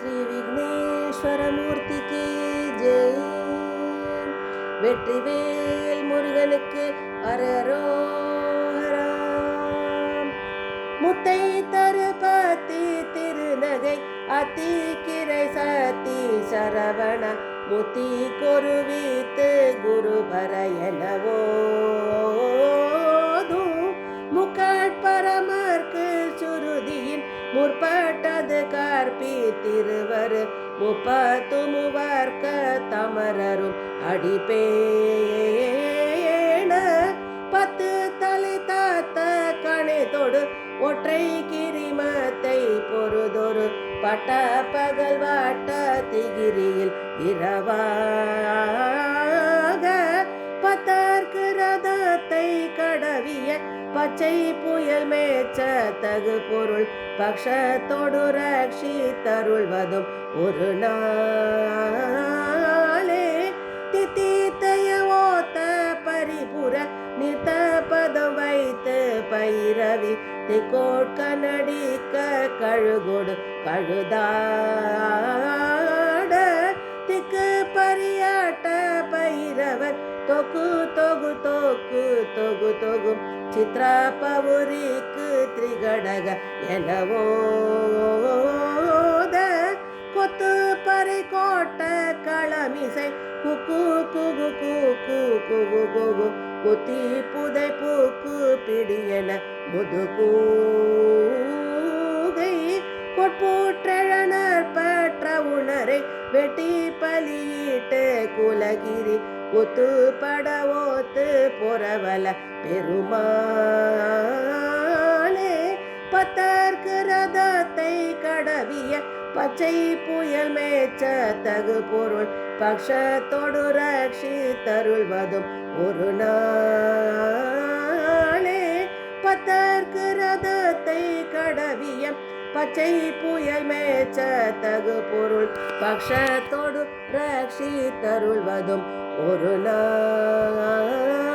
ஸ்ரீ விக்னேஸ்வரமூர்த்திக்கு ஜெய். வெற்றிவேல் முருகனுக்கு அரரோஹராம் முத்தை தருபதி திருநகை அத்திக்கிரை சத்தி சரவண முத்தி கொருவித்து குருபர எனவோதும் திருவர் முப்பத்து மூவர்க்க தமரரும் அடிப்பேன பத்து தலை தாத்த கணைதொடு ஒற்றை கிரிமத்தை பொறுதொரு பட்ட பகல் வாட்ட திகிரியில் இரவா. பச்சை புயல் மேச்ச தகு பொருள் பக்ஷத்தோடு ரக்ஷி தருள்வதும் ஒரு நாளே. தித்தீத்தைய ஓத்த பரிபுர நித்த பதம் வைத்து பைரவி திக்கோட் திக்கோட்கனடிக்க கழுகோடு கழுதாட. திக்கு பரியாட்ட பைரவர் தொகு தொகு தொகு தொகு தொகு சித்ரா பவுரிக்கு திரிகடக எனவோத கொத்து பறை களமிசை. குக்கு குகு குக்கு குகு குகு குத்தி புதை பூக்கு பிடியன முதுகூகை. கொட்பூற்றழனர் பற்ற உணரை வெட்டி பலியிட்டு குலகிரி ஒத்து பட ஓத்து பொறவல பெருமாளே பத்தார்க்கு ரதத்தை கடவிய பச்சை புயல் மேய்ச்ச தகு பொருள் பக்ஷத்தோடு ரக்ஷி தருள்வதும் ஒரு நாளே. பத்தற்கு ரதத்தை கடவிய பச்சை புயல் மேய்ச்ச தகு பொருள் பக்ஷத்தோடு ரக்ஷி தருள்வதும் ஒரு நாள்